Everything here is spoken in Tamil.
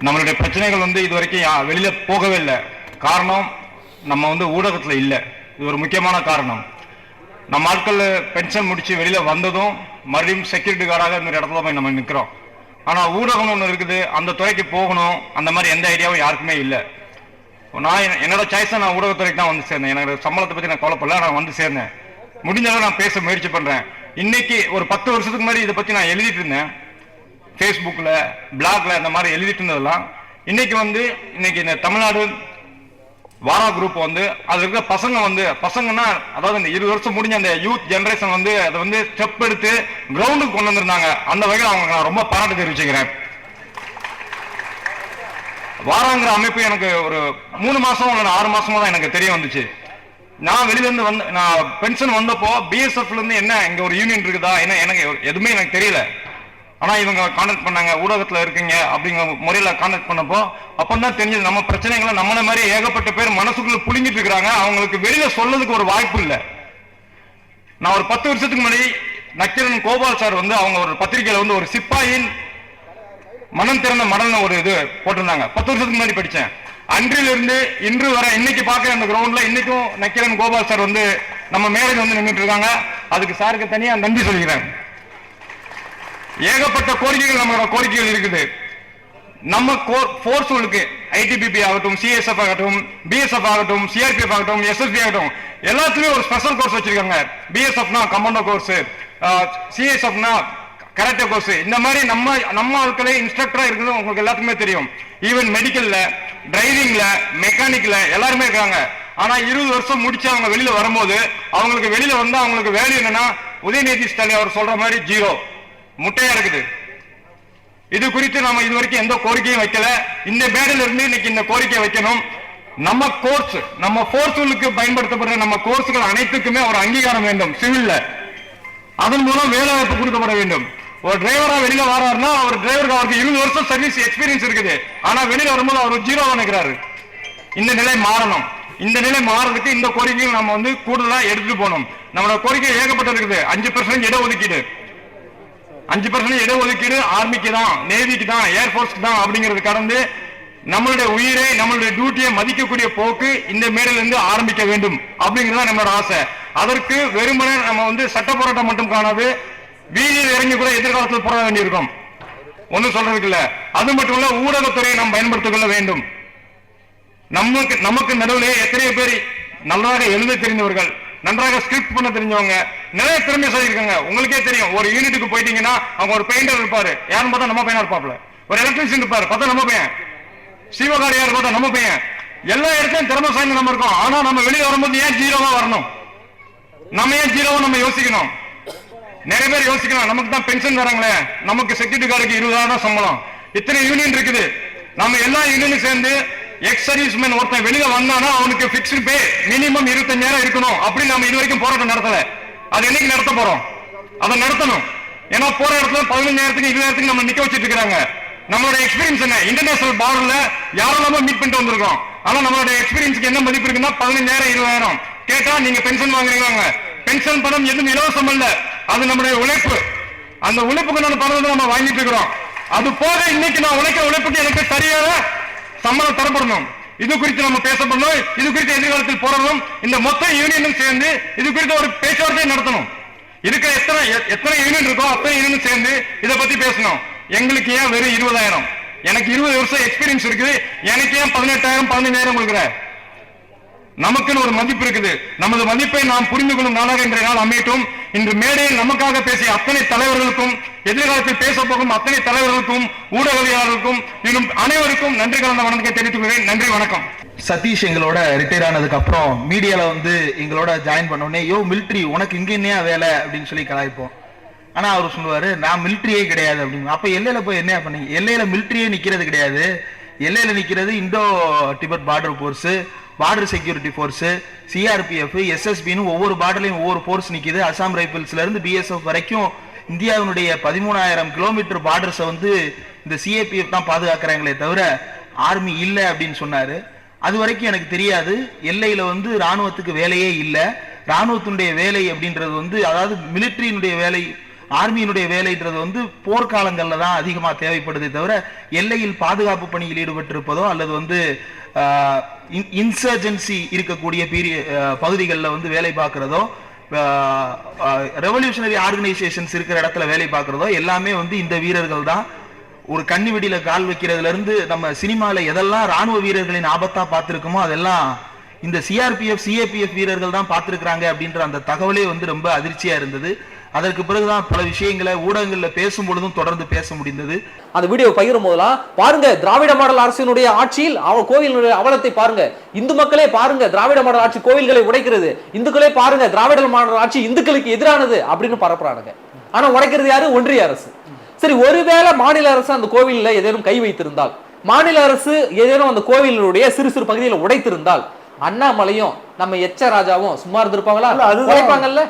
நம்மளுடைய பிரச்சனைகள் வந்து இது வரைக்கும் வெளியில போகவே இல்லை. காரணம் நம்ம வந்து ஊடகத்துல இல்லை. இது ஒரு முக்கியமான காரணம். நம்ம ஆட்கள் பென்ஷன் முடிச்சு வெளியில வந்ததும் மறுபடியும் செக்யூரிட்டி கார்டாக இந்த இடத்துல போய் நம்ம நிற்கிறோம் ஆனால் ஊடகம் ஒன்று இருக்குது. அந்த துறைக்கு போகணும். அந்த மாதிரி எந்த ஐடியாவும் யாருக்குமே இல்லை. நான் என்ன- என்னோட சாய்ஸை நான் ஊடகத்துறைக்கு தான் வந்து சேர்ந்தேன். எனக்கு சம்பளத்தை பற்றி நான் கவலைப்படல. நான் வந்து சேர்ந்தேன். முடிஞ்ச அளவு நான் பேச முயற்சி பண்ணுறேன் இன்னைக்கு ஒரு பத்து வருஷத்துக்கு முன்னாடி இதை பற்றி நான் எழுதிட்டு இருந்தேன். ஃபேஸ்புக்கில் பிளாக்ல இந்த மாதிரி எழுதிட்டு இருந்ததெல்லாம் இன்னைக்கு வந்து இன்னைக்கு இந்த தமிழ்நாடு வாரா குரூப் வந்து அது இருக்க பசங்க வந்து பசங்கன்னா அதாவது இந்த இருபது வருஷம் முடிஞ்ச அந்த யூத் ஜென்ரேஷன் வந்து அதை வந்து ஸ்டெப் எடுத்து கிரவுண்டுக்கு கொண்டு வந்திருந்தாங்க. அந்த வகையில் அவங்க நான் ரொம்ப பாராட்டு தெரிவிச்சுக்கிறேன். வாராங்கிற அமைப்பு எனக்கு ஒரு மூணு மாசம் இல்லை ஆறு மாசமா தான் எனக்கு தெரிய வந்துச்சு. நான் வெளியிலேருந்து வந்து நான் பென்ஷன் வந்தப்போ பிஎஸ்எஃப்ல இருந்து என்ன இங்க ஒரு யூனியன் இருக்குதா என்ன எனக்கு எதுவுமே எனக்கு தெரியல. ஆனால் இவங்க கான்டாக்ட் பண்ணாங்க ஊடகத்தில் இருக்கீங்க அப்படிங்கிற முறையில் கான்டாக்ட் பண்ணப்போ அப்பதான் தெரிஞ்சது நம்ம பிரச்சனைகளை நம்மள மாதிரி ஏகப்பட்ட பேர் மனசுக்குள்ள புளிஞ்சிட்டு இருக்கிறாங்க. அவங்களுக்கு வெளியில சொல்லதுக்கு ஒரு வாய்ப்பு இல்லை. நான் ஒரு பத்து வருஷத்துக்கு முன்னாடி நக்கிரன் கோபால் சார் வந்து அவங்க ஒரு பத்திரிகையில் வந்து ஒரு சிப்பாயின் மனம் திறந்த மடல்னு ஒரு இது போட்டிருந்தாங்க. பத்து வருஷத்துக்கு முன்னாடி படித்தேன் அன்றிலிருந்து இன்று வர இன்னைக்கு பார்க்க அந்த கிரவுண்ட்ல இன்னைக்கும் நக்கிரன் கோபால் சார் வந்து நம்ம மேடையில் வந்து நின்றுட்டு இருக்காங்க. அதுக்கு சாருக்கு தனியாக நன்றி சொல்லிக்கிறேன் ஏகப்பட்ட கோரிக்கைகள் நம்மளோட கோரிக்கைகள் இருக்குது. நம்ம போர்ஸ்களுக்கு ஐடிபிபி ஆகட்டும் சிஎஸ்எஃப் ஆகட்டும் பிஎஸ்எஃப் ஆகட்டும் சிஆர்பிஎஃப் ஆகட்டும் எஸ்எஸ்பி ஆகட்டும் எல்லாத்துலயும் ஒரு ஸ்பெஷல் கோர்ஸ் வச்சிருக்காங்க. பிஎஸ்எஃப்னா கமாண்டோ கோர்ஸ் சிஎஸ்எஃப்னா கராட்டே கோர்ஸ் இந்த மாதிரி நம்ம நம்ம ஆட்களே இன்ஸ்ட்ரக்டரா இருக்கிறது உங்களுக்கு எல்லாத்துக்குமே தெரியும். ஈவன் மெடிக்கல்ல டிரைவிங்ல மெக்கானிக்ல எல்லாருமே இருக்காங்க. ஆனா இருபது வருஷம் முடிச்சு அவங்க வெளியில வரும்போது அவங்களுக்கு வெளியில வந்தா அவங்களுக்கு வேல்யூ என்னன்னா உதயநிதி ஸ்டாலின் அவர் சொல்ற மாதிரி ஜீரோ முட்டையா இருக்குது. இது குறித்து நம்ம இது வரைக்கும் எந்த கோரிக்கையும் வைக்கல. இந்த மேடையில இருந்து இன்னைக்கு இந்த கோரிக்கை வைக்கணும். நம்ம கோர்ஸ் நம்ம போர்ஸ்களுக்கு பயன்படுத்தப்படுற நம்ம கோர்ஸ்கள் அனைத்துக்குமே ஒரு அங்கீகாரம் வேண்டும் சிவில்ல அதன் மூலம் வேலை வாய்ப்பு கொடுக்கப்பட வேண்டும். ஒரு டிரைவரா வெளியில வராருன்னா அவர் டிரைவருக்கு அவருக்கு இருபது வருஷம் சர்வீஸ் எக்ஸ்பீரியன்ஸ் இருக்குது. ஆனா வெளியில வரும்போது அவர் ஜீரோ நினைக்கிறாரு. இந்த நிலை மாறணும். இந்த நிலை மாறதுக்கு இந்த கோரிக்கையும் நம்ம வந்து கூடுதலா எடுத்துட்டு போகணும். நம்மளோட கோரிக்கை ஏகப்பட்டது இருக்குது அஞ்சு பர்சன்ட் இடஒதுக்கீடு. அஞ்சு பர்சன்ட் இடஒதுக்கீடு ஆர்மிக்கு தான் நேவிக்கு தான் ஏர்போர்ஸ்க்கு தான் அப்படிங்கிறது கடந்து நம்மளுடைய உயிரை நம்மளுடைய டியூட்டியை மதிக்கக்கூடிய போக்கு இந்த மேடையில இருந்து ஆரம்பிக்க வேண்டும் அப்படிங்கிறது தான் நம்மளோட ஆசை. அதற்கு வெறுமனே நம்ம வந்து சட்ட போராட்டம் மட்டும் காணாது வீதியில் இறங்கி கூட எதிர்காலத்தில் போராட வேண்டியிருக்கும். ஒன்றும் சொல்றதுக்கு இல்ல. அது மட்டும் இல்ல ஊடகத்துறையை நாம் பயன்படுத்திக் கொள்ள வேண்டும். நமக்கு நமக்கு நடுவில் எத்தனை பேர் நன்றாக எழுத தெரிந்தவர்கள் நன்றாக ஸ்கிரிப்ட் பண்ண தெரிஞ்சவங்க நிறைய திறமை இருக்காங்க உங்களுக்கே தெரியும் ஒரு யூனிட்டுக்கு போயிட்டீங்கன்னா அவங்க ஒரு பெயிண்டர் இருப்பாரு. யாருன்னு பார்த்தா நம்ம பையனா இருப்பாப்ல ஒரு எலக்ட்ரிஷியன் இருப்பாரு பார்த்தா நம்ம பையன். சிவகாரியார் பார்த்தா நம்ம பையன். எல்லா இடத்தையும் திறமை சாய்ந்த நம்ம இருக்கோம். ஆனா நம்ம வெளியே வரும்போது ஏன் ஜீரோவா வரணும்? நம்ம ஏன் ஜீரோவா நம்ம யோசிக்கணும்? நிறைய பேர் யோசிக்கலாம் நமக்கு தான் பென்ஷன் தராங்களே. நமக்கு செக்யூரிட்டி கார்டுக்கு இருபதாயிரம் சம்பளம். இத்தனை யூனியன் இருக்குது. நம்ம எல்லா யூனியனும் சேர்ந்து எக்ஸ் சர்வீஸ்மேன் ஒருத்தன் வெளியில வந்தானா அவனுக்கு பிக்ஸ்டு பே மினிமம் இருபத்தஞ்சாயிரம் இருக்கணும். அப்படி நம்ம இது வரைக்கும் போராட்டம் நடத்தல. அது என்னைக்கு நடத்த போறோம்? அதை நடத்தணும். ஏன்னா போற இடத்துல பதினஞ்சாயிரத்துக்கு இருபதாயிரத்துக்கு நம்ம நிக்க வச்சிட்டு இருக்காங்க நம்மளோட எக்ஸ்பீரியன்ஸ் என்ன? இன்டர்நேஷனல் பார்டர்ல யாரெல்லாமோ மீட் பண்ணிட்டு வந்திருக்கோம். ஆனா நம்மளோட எக்ஸ்பீரியன்ஸ்க்கு என்ன மதிப்பு இருக்குன்னா பதினஞ்சாயிரம் இருபதாயிரம். கேட்டா நீங்க பென்ஷன் வாங்குறீங்க பென்ஷன் பணம் எதுவும் இலவசம் இல்ல அது நம்முடைய உழைப்பு. அந்த உழைப்புக்கு நான் பணம் நம்ம வாங்கிட்டு இருக்கிறோம். அது போக இன்னைக்கு நான் உழைக்கிற உழைப்புக்கு எனக்கு சரியான சம்பளம் தரப்படணும். இது குறித்து நம்ம பேசப்படணும். இது குறித்து எதிர்காலத்தில் போடணும் இந்த மொத்த யூனியனும் சேர்ந்து இது குறித்து ஒரு பேச்சுவார்த்தை நடத்தணும். இருக்கிற எத்தனை எத்தனை யூனியன் இருக்கோ அத்தனை யூனியன் சேர்ந்து இதை பத்தி பேசணும். எங்களுக்கு ஏன் வெறும் இருபதாயிரம்? எனக்கு இருபது வருஷம் எக்ஸ்பீரியன்ஸ் இருக்குது. எனக்கு ஏன் பதினெட்டாயிரம் பதினஞ்சாயிரம் கொடுக்குற? நமக்குன்னு ஒரு மதிப்பு இருக்குது. நமது மதிப்பை நாம் புரிந்து கொள்ளும் நாளாக இன்றைய நாள் அமையட்டும். இன்று மேடையில் நமக்காக பேசிய அத்தனை தலைவர்களுக்கும் எதிர்காலத்தில் பேச போகும் அத்தனை தலைவர்களுக்கும் ஊடகவியலாளர்களுக்கும் இன்னும் அனைவருக்கும் நன்றி கலந்த வணக்கத்தை தெரிவித்துக் கொள்கிறேன் நன்றி வணக்கம். சதீஷ் எங்களோட ரிட்டையர் ஆனதுக்கு அப்புறம் மீடியால வந்து எங்களோட ஜாயின் பண்ண உடனே யோ மிலிட்ரி உனக்கு இங்க என்னையா வேலை? அப்படின்னு சொல்லி கலாய்ப்போம். ஆனா அவர் சொல்லுவாரு நான் மிலிட்ரியே கிடையாது அப்படின்னு. அப்ப எல்லையில போய் என்ன பண்ணீங்க? எல்லையில மிலிட்ரியே நிக்கிறது கிடையாது. எல்லையில நிக்கிறது Indo Tibet border force border security force CRPF எஸ்எஸ்பின்னு ஒவ்வொரு பார்டர்லயும் ஒவ்வொரு ஃபோர்ஸ் நிக்குது. அசாம் ரைபிள்ஸ்ல இருந்து பிஎஸ்எஃப் வரைக்கும் இந்தியாவினுடைய பதிமூணாயிரம் கிலோமீட்டர் பார்டர்ஸை வந்து இந்த சிஏபிஎஃப் தான் பாதுகாக்கிறாங்களே தவிர ஆர்மி இல்லை அப்படின்னு சொன்னார். அது வரைக்கும் எனக்கு தெரியாது. எல்லையில் வந்து ராணுவத்துக்கு வேலையே இல்லை. ராணுவத்தினுடைய வேலை அப்படின்றது வந்து அதாவது மிலிட்டரியினுடைய வேலை ஆர்மியினுடைய வேலைன்றது வந்து போர்க்காலங்களில் தான் அதிகமாக தேவைப்படுதே தவிர எல்லையில் பாதுகாப்பு பணியில் ஈடுபட்டிருப்பதோ அல்லது வந்து இன்சர்ஜென்சி இருக்கக்கூடிய பீரிய பகுதிகளில் வந்து வேலை பார்க்குறதோ ரெவல்யூஷனரி ஆர்கனைசேஷன்ஸ் இருக்கிற இடத்துல வேலை பார்க்குறதோ எல்லாமே வந்து இந்த வீரர்கள் தான். ஒரு கண்ணி வெடியில கால் வைக்கிறதுல இருந்து நம்ம சினிமால எதெல்லாம் ராணுவ வீரர்களின் ஆபத்தா பார்த்துருக்கோமோ அதெல்லாம் இந்த சிஆர்பிஎஃப் சிஏபிஎஃப் வீரர்கள் தான் பார்த்துருக்குறாங்க அப்படின்ற அந்த தகவலே வந்து ரொம்ப அதிர்ச்சியா இருந்தது. அதற்கு பிறகுதான் பல விஷயங்களை ஊடகங்கள்ல பேசும் பொழுதும் தொடர்ந்து பேச முடிந்தது. அந்த வீடியோ பகிரும் போதெல்லாம் பாருங்க திராவிட மாடல் அரசினுடைய ஆட்சியில் அவ கோயிலுடைய அவலத்தை பாருங்க. இந்து மக்களே பாருங்க திராவிட மாடல் ஆட்சி கோவில்களை உடைக்கிறது. இந்துக்களே பாருங்க திராவிட மாடல் ஆட்சி இந்துக்களுக்கு எதிரானது அப்படின்னு பரப்புறானுங்க. ஆனா உடைக்கிறது யாரு? ஒன்றிய அரசு. சரி ஒருவேளை மாநில அரசு அந்த கோவில்ல ஏதேனும் கை வைத்திருந்தால் மாநில அரசு ஏதேனும் அந்த கோவிலுடைய சிறு சிறு பகுதியில் உடைத்திருந்தால் அண்ணாமலையும் நம்ம எச்ச ராஜாவும் சும்மா இருந்திருப்பாங்களா. உடைப்பாங்கல்ல?